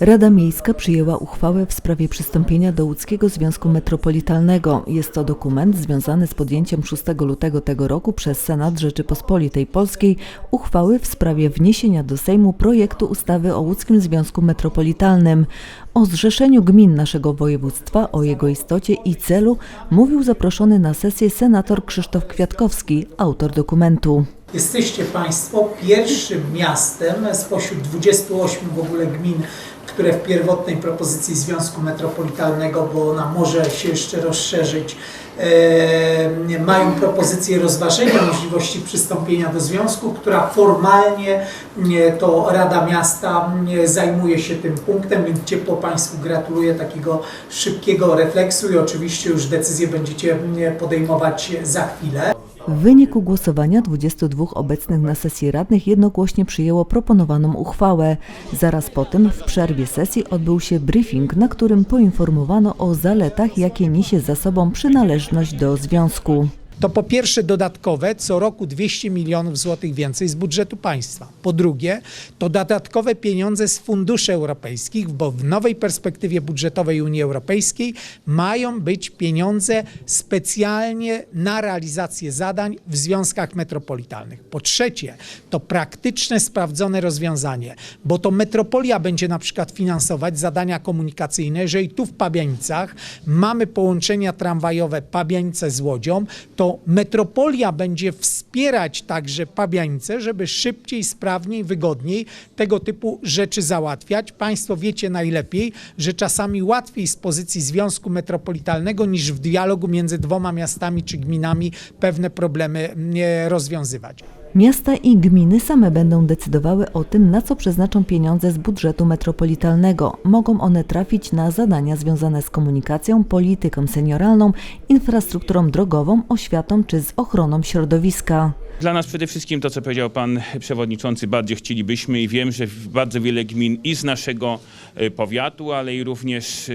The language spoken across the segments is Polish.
Rada Miejska przyjęła uchwałę w sprawie przystąpienia do Łódzkiego Związku Metropolitalnego. Jest to dokument związany z podjęciem 6 lutego tego roku przez Senat Rzeczypospolitej Polskiej uchwały w sprawie wniesienia do Sejmu projektu ustawy o Łódzkim Związku Metropolitalnym. O zrzeszeniu gmin naszego województwa, o jego istocie i celu mówił zaproszony na sesję senator Krzysztof Kwiatkowski, autor dokumentu. Jesteście Państwo pierwszym miastem spośród 28 w ogóle gmin, które w pierwotnej propozycji Związku Metropolitalnego, bo ona może się jeszcze rozszerzyć, e, mają propozycję rozważenia możliwości przystąpienia do związku, która formalnie e, to Rada Miasta e, zajmuje się tym punktem, więc ciepło Państwu gratuluję takiego szybkiego refleksu i oczywiście już decyzję będziecie e, podejmować za chwilę. W wyniku głosowania 22 obecnych na sesji radnych jednogłośnie przyjęło proponowaną uchwałę. Zaraz po tym w przerwie sesji odbył się briefing, na którym poinformowano o zaletach, jakie niesie za sobą przynależność do związku. To po pierwsze dodatkowe co roku 200 milionów złotych więcej z budżetu państwa. Po drugie, to dodatkowe pieniądze z funduszy europejskich, bo w nowej perspektywie budżetowej Unii Europejskiej mają być pieniądze specjalnie na realizację zadań w związkach metropolitalnych. Po trzecie, to praktyczne, sprawdzone rozwiązanie, bo to metropolia będzie na przykład finansować zadania komunikacyjne. Jeżeli tu w Pabianicach mamy połączenia tramwajowe Pabianice z Łodzią, to metropolia będzie wspierać także Pabianice, żeby szybciej, sprawniej, wygodniej tego typu rzeczy załatwiać. Państwo wiecie najlepiej, że czasami łatwiej z pozycji Związku Metropolitalnego niż w dialogu między dwoma miastami czy gminami pewne problemy mm, rozwiązywać. Miasta i gminy same będą decydowały o tym, na co przeznaczą pieniądze z budżetu metropolitalnego. Mogą one trafić na zadania związane z komunikacją, polityką senioralną, infrastrukturą drogową, oświatą czy z ochroną środowiska. Dla nas przede wszystkim to, co powiedział pan przewodniczący, bardzo chcielibyśmy i wiem, że bardzo wiele gmin i z naszego e, powiatu, ale i również e,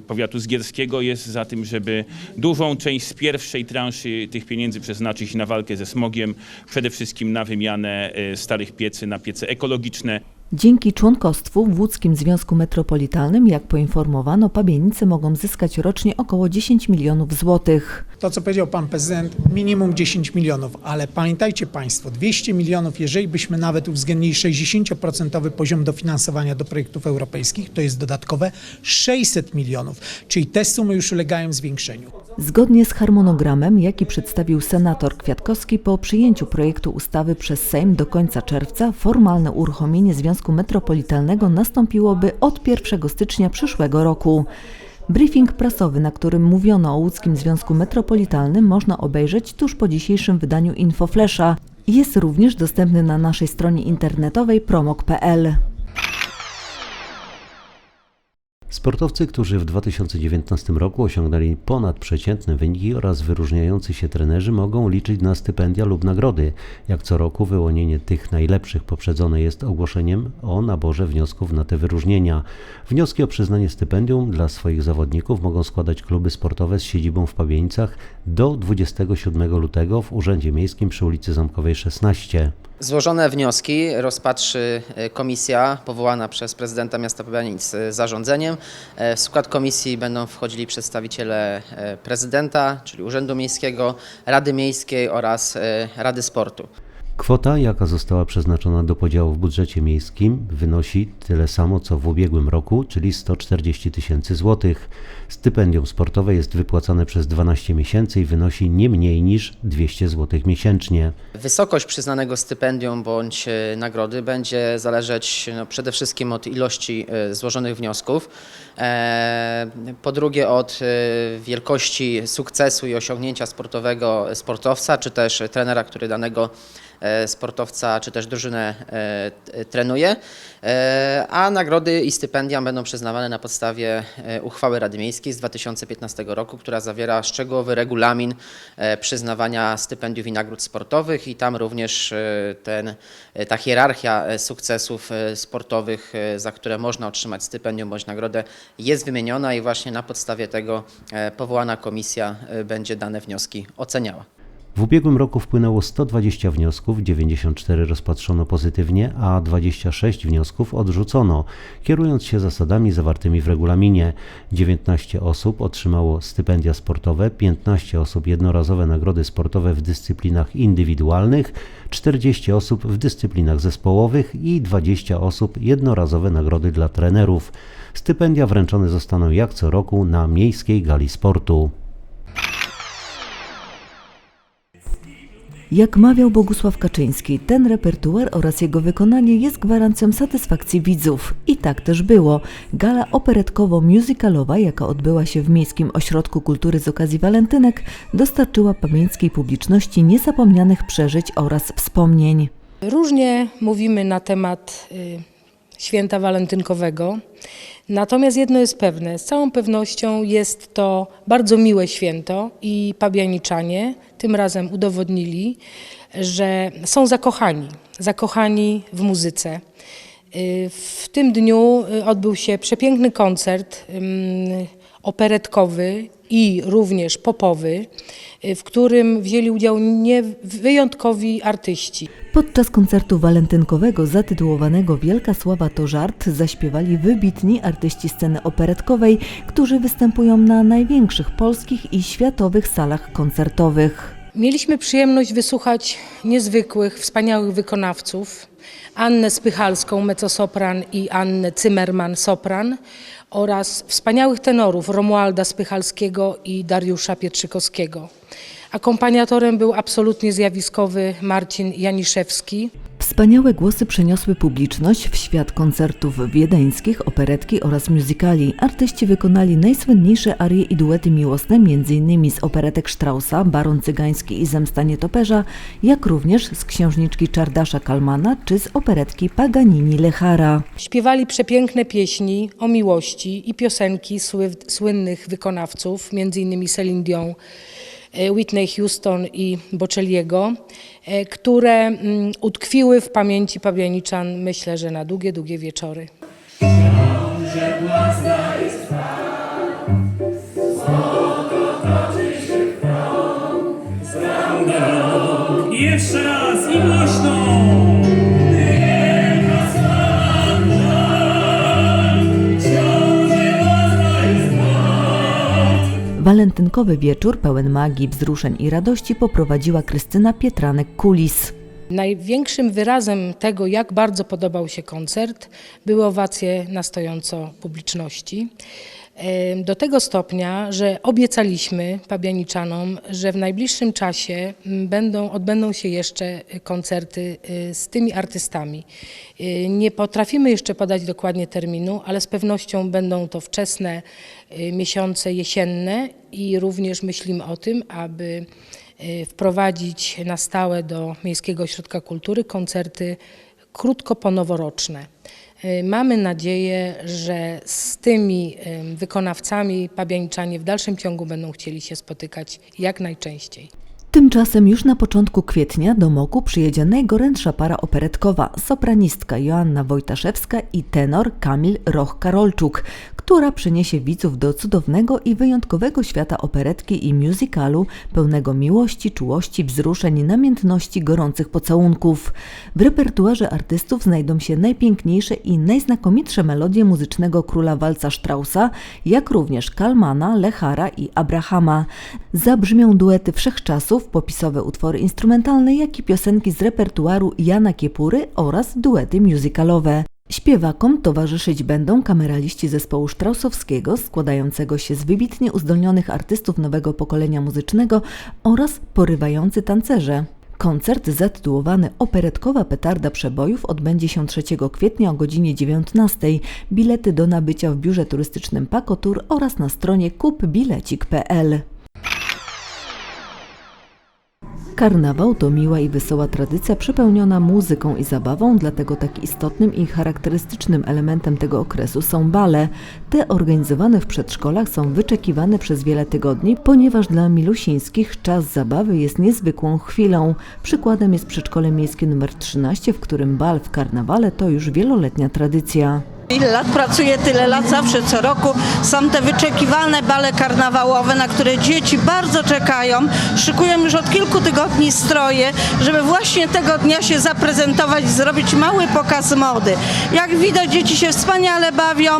powiatu zgierskiego jest za tym, żeby dużą część z pierwszej transzy tych pieniędzy przeznaczyć na walkę ze smogiem, przede wszystkim na wymianę e, starych piecy na piece ekologiczne. Dzięki członkostwu w Łódzkim Związku Metropolitalnym, jak poinformowano, Pabienice mogą zyskać rocznie około 10 milionów złotych. To, co powiedział pan prezydent, minimum 10 milionów, ale pamiętajcie państwo, 200 milionów, jeżeli byśmy nawet uwzględnili 60% poziom dofinansowania do projektów europejskich, to jest dodatkowe 600 milionów, czyli te sumy już ulegają zwiększeniu. Zgodnie z harmonogramem, jaki przedstawił senator Kwiatkowski po przyjęciu projektu ustawy przez Sejm do końca czerwca, formalne uruchomienie Związku Metropolitalnego nastąpiłoby od 1 stycznia przyszłego roku. Briefing prasowy, na którym mówiono o Łódzkim Związku Metropolitalnym, można obejrzeć tuż po dzisiejszym wydaniu Infoflesza. Jest również dostępny na naszej stronie internetowej promok.pl. Sportowcy, którzy w 2019 roku osiągnęli ponadprzeciętne wyniki oraz wyróżniający się trenerzy mogą liczyć na stypendia lub nagrody. Jak co roku wyłonienie tych najlepszych poprzedzone jest ogłoszeniem o naborze wniosków na te wyróżnienia. Wnioski o przyznanie stypendium dla swoich zawodników mogą składać kluby sportowe z siedzibą w Pabieńcach do 27 lutego w Urzędzie Miejskim przy ulicy Zamkowej 16. Złożone wnioski rozpatrzy e, komisja powołana przez prezydenta miasta Pobianic e, zarządzeniem. E, W skład komisji będą wchodzili przedstawiciele prezydenta, czyli Urzędu Miejskiego, Rady Miejskiej oraz Rady Sportu. Kwota, jaka została przeznaczona do podziału w budżecie miejskim, wynosi tyle samo co w ubiegłym roku, czyli 140 tysięcy złotych. Stypendium sportowe jest wypłacane przez 12 miesięcy i wynosi nie mniej niż 200 złotych miesięcznie. Wysokość przyznanego stypendium bądź e, nagrody będzie zależeć no, przede wszystkim od ilości e, złożonych wniosków, e, po drugie od wielkości sukcesu i osiągnięcia sportowego sportowca, czy też trenera, który danego sportowca, czy też drużynę e, t- trenuje, E, a nagrody i stypendia będą przyznawane na podstawie e, uchwały Rady Miejskiej z 2015 roku, która zawiera szczegółowy regulamin e, przyznawania stypendiów i nagród sportowych i tam również e, ten, e, ta hierarchia e, sukcesów e, sportowych, e, za które można otrzymać stypendium bądź nagrodę jest wymieniona i właśnie na podstawie tego e, powołana komisja e, będzie dane wnioski oceniała. W ubiegłym roku wpłynęło 120 wniosków, 94 rozpatrzono pozytywnie, a 26 wniosków odrzucono, kierując się zasadami zawartymi w regulaminie. 19 osób otrzymało stypendia sportowe, 15 osób jednorazowe nagrody sportowe w dyscyplinach indywidualnych, 40 osób w dyscyplinach zespołowych i 20 osób jednorazowe nagrody dla trenerów. Stypendia wręczone zostaną jak co roku na Miejskiej Gali Sportu. Jak mawiał Bogusław Kaczyński, ten repertuar oraz jego wykonanie jest gwarancją satysfakcji widzów. I tak też było. Gala operetkowo-musicalowa, jaka odbyła się w Miejskim Ośrodku Kultury z okazji walentynek, dostarczyła pamięckiej publiczności niezapomnianych przeżyć oraz wspomnień. Różnie mówimy na temat y, święta walentynkowego. Natomiast jedno jest pewne, z całą pewnością jest to bardzo miłe święto i pabianiczanie tym razem udowodnili, że są zakochani, zakochani w muzyce. Y, W tym dniu y, odbył się przepiękny koncert operetkowy i również popowy, y, w którym wzięli udział wyjątkowi artyści. Podczas koncertu walentynkowego zatytułowanego Wielka Sława to żart zaśpiewali wybitni artyści sceny operetkowej, którzy występują na największych polskich i światowych salach koncertowych. Mieliśmy przyjemność wysłuchać niezwykłych, wspaniałych wykonawców. Annę Spychalską, mezzosopran i Annę Zimmerman, sopran oraz wspaniałych tenorów Romualda Spychalskiego i Dariusza Pietrzykowskiego. Akompaniatorem był absolutnie zjawiskowy Marcin Janiszewski. Wspaniałe głosy przeniosły publiczność w świat koncertów wiedeńskich, operetki oraz musicali. Artyści wykonali najsłynniejsze arie i duety miłosne, m.in. z operetek Straussa, Baron Cygański i Zemsta Nietoperza, jak również z księżniczki Czardasza Kalmana czy z operetki Paganini Lechara. Śpiewali przepiękne pieśni o miłości i piosenki sły, słynnych wykonawców, m.in. Celine Dion, Whitney Houston i Bocelliego, e, które mm, utkwiły w pamięci pabianiczan, myślę, że na długie, długie wieczory. Jeszcze raz Walentynkowy wieczór pełen magii, wzruszeń i radości poprowadziła Krystyna Pietranek-Kulis. Największym wyrazem tego, jak bardzo podobał się koncert, były owacje na stojąco publiczności. Do tego stopnia, że obiecaliśmy pabianiczanom, że w najbliższym czasie będą, odbędą się jeszcze koncerty y, z tymi artystami. Y, Nie potrafimy jeszcze podać dokładnie terminu, ale z pewnością będą to wczesne y, miesiące jesienne i również myślimy o tym, aby wprowadzić na stałe do Miejskiego Ośrodka Kultury koncerty krótko ponoworoczne. Y, Mamy nadzieję, że z tymi y, wykonawcami pabianiczanie w dalszym ciągu będą chcieli się spotykać jak najczęściej. Tymczasem już na początku kwietnia do Moku przyjedzie najgorętsza para operetkowa, sopranistka Joanna Wojtaszewska i tenor Kamil Roch-Karolczuk, która przyniesie widzów do cudownego i wyjątkowego świata operetki i musicalu, pełnego miłości, czułości, wzruszeń, namiętności, gorących pocałunków. W repertuarze artystów znajdą się najpiękniejsze i najznakomitsze melodie muzycznego króla walca Straussa, jak również Kalmana, Lechara i Abrahama. Zabrzmią duety wszechczasów, popisowe utwory instrumentalne, jak i piosenki z repertuaru Jana Kiepury oraz duety musicalowe. Śpiewakom towarzyszyć będą kameraliści zespołu Straussowskiego, składającego się z wybitnie uzdolnionych artystów nowego pokolenia muzycznego oraz porywający tancerze. Koncert zatytułowany Operetkowa petarda przebojów odbędzie się 3 kwietnia o godzinie 19. Bilety do nabycia w biurze turystycznym Pakotur oraz na stronie kupbilecik.pl. Karnawał to miła i wesoła tradycja przepełniona muzyką i zabawą, dlatego tak istotnym i charakterystycznym elementem tego okresu są bale. Te organizowane w przedszkolach są wyczekiwane przez wiele tygodni, ponieważ dla milusińskich czas zabawy jest niezwykłą chwilą. Przykładem jest przedszkole miejskie nr 13, w którym bal w karnawale to już wieloletnia tradycja. Ile lat pracuję, tyle lat, zawsze co roku są te wyczekiwane bale karnawałowe, na które dzieci bardzo czekają. Szykują już od kilku tygodni stroje, żeby właśnie tego dnia się zaprezentować zrobić mały pokaz mody. Jak widać, dzieci się wspaniale bawią,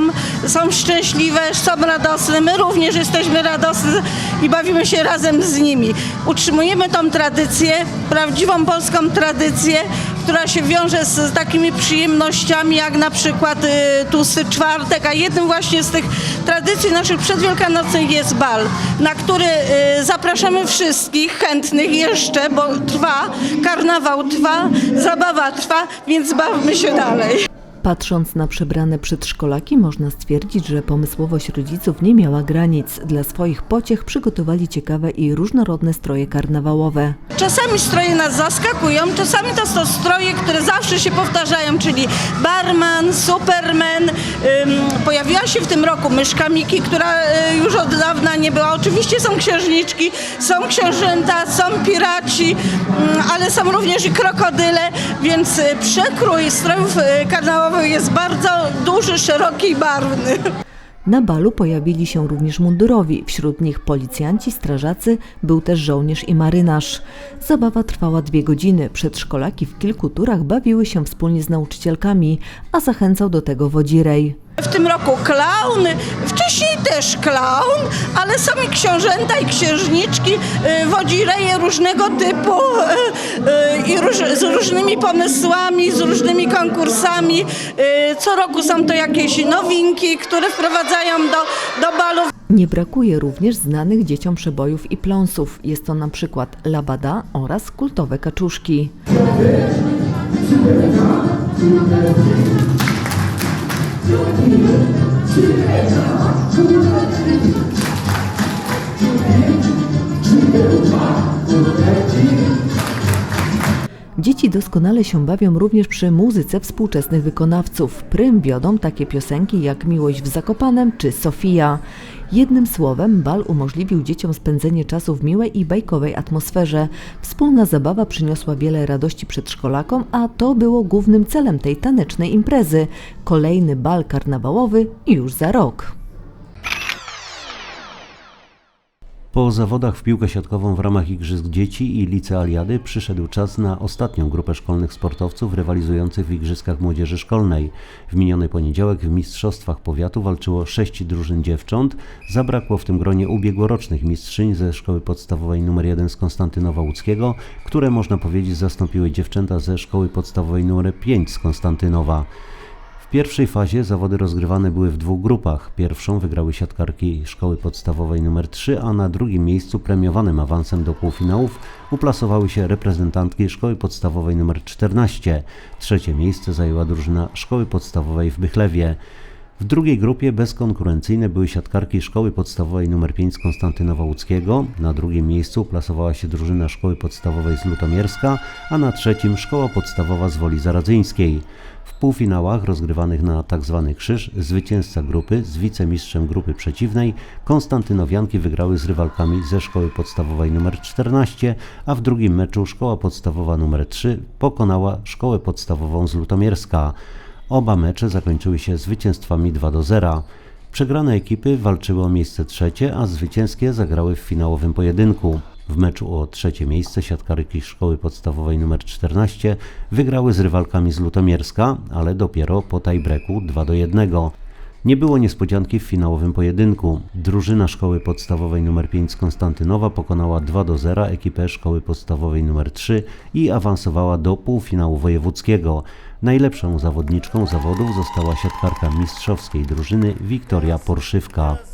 są szczęśliwe, są radosne. My również jesteśmy radosne i bawimy się razem z nimi. Utrzymujemy tą tradycję, prawdziwą polską tradycję, która się wiąże z takimi przyjemnościami jak na przykład y, tłusty czwartek, a jednym właśnie z tych tradycji naszych przedwielkanocnych jest bal, na który y, zapraszamy wszystkich chętnych jeszcze, bo trwa, karnawał trwa, zabawa trwa, więc bawmy się dalej. Patrząc na przebrane przedszkolaki, można stwierdzić, że pomysłowość rodziców nie miała granic. Dla swoich pociech przygotowali ciekawe i różnorodne stroje karnawałowe. Czasami stroje nas zaskakują, czasami to są stroje, które zawsze się powtarzają, czyli barman, superman. Pojawiła się w tym roku myszka Miki, która y, już od dawna nie była. Oczywiście są księżniczki, są książęta, są piraci, ale są również i krokodyle, więc y, przekrój strojów y, jest bardzo duży, szeroki i barwny. Na balu pojawili się również mundurowi, wśród nich policjanci, strażacy, był też żołnierz i marynarz. Zabawa trwała dwie godziny, przedszkolaki w kilku turach bawiły się wspólnie z nauczycielkami, a zachęcał do tego wodzirej. W tym roku klaun, wcześniej też klaun, ale są i książęta i księżniczki, y, wodzireje różnego typu y, y, i z różnymi pomysłami, z różnymi konkursami. Co roku są to jakieś nowinki, które wprowadzają do, do balów. Nie brakuje również znanych dzieciom przebojów i pląsów. Jest to na przykład labada oraz kultowe kaczuszki. 준비, 준비해서 조절하는 준비, 준비, 준비, 준비, Dzieci doskonale się bawią również przy muzyce współczesnych wykonawców. Prym wiodą takie piosenki jak Miłość w Zakopanem czy Sofia. Jednym słowem, bal umożliwił dzieciom spędzenie czasu w miłej i bajkowej atmosferze. Wspólna zabawa przyniosła wiele radości przedszkolakom, a to było głównym celem tej tanecznej imprezy. Kolejny bal karnawałowy już za rok. Po zawodach w piłkę siatkową w ramach Igrzysk Dzieci i Licealiady przyszedł czas na ostatnią grupę szkolnych sportowców rywalizujących w Igrzyskach Młodzieży Szkolnej. W miniony poniedziałek w Mistrzostwach Powiatu walczyło sześć drużyn dziewcząt. Zabrakło w tym gronie ubiegłorocznych mistrzyń ze Szkoły Podstawowej nr 1 z Konstantynowa Łódzkiego, które można powiedzieć zastąpiły dziewczęta ze Szkoły Podstawowej nr 5 z Konstantynowa. Pierwszej fazie zawody rozgrywane były w dwóch grupach. Pierwszą wygrały siatkarki Szkoły Podstawowej nr 3, a na drugim miejscu premiowanym awansem do półfinałów uplasowały się reprezentantki Szkoły Podstawowej nr 14. Trzecie miejsce zajęła drużyna Szkoły Podstawowej w Bychlewie. W drugiej grupie bezkonkurencyjne były siatkarki Szkoły Podstawowej nr 5 z Konstantynowa Łódzkiego. Na drugim miejscu plasowała się drużyna Szkoły Podstawowej z Lutomierska, a na trzecim Szkoła Podstawowa z Woli Zaradzyńskiej. W półfinałach rozgrywanych na tzw. krzyż zwycięzca grupy z wicemistrzem grupy przeciwnej Konstantynowianki wygrały z rywalkami ze Szkoły Podstawowej nr 14, a w drugim meczu Szkoła Podstawowa nr 3 pokonała Szkołę Podstawową z Lutomierska. Oba mecze zakończyły się zwycięstwami 2 do 0. Przegrane ekipy walczyły o miejsce trzecie, a zwycięskie zagrały w finałowym pojedynku. W meczu o trzecie miejsce siatkarki Szkoły Podstawowej nr 14 wygrały z rywalkami z Lutomierska, ale dopiero po tiebreaku 2 do 1. Nie było niespodzianki w finałowym pojedynku. Drużyna Szkoły Podstawowej nr 5 z Konstantynowa pokonała 2 do 0 ekipę Szkoły Podstawowej nr 3 i awansowała do półfinału wojewódzkiego. Najlepszą zawodniczką zawodów została siatkarka mistrzowskiej drużyny Wiktoria Porszywka.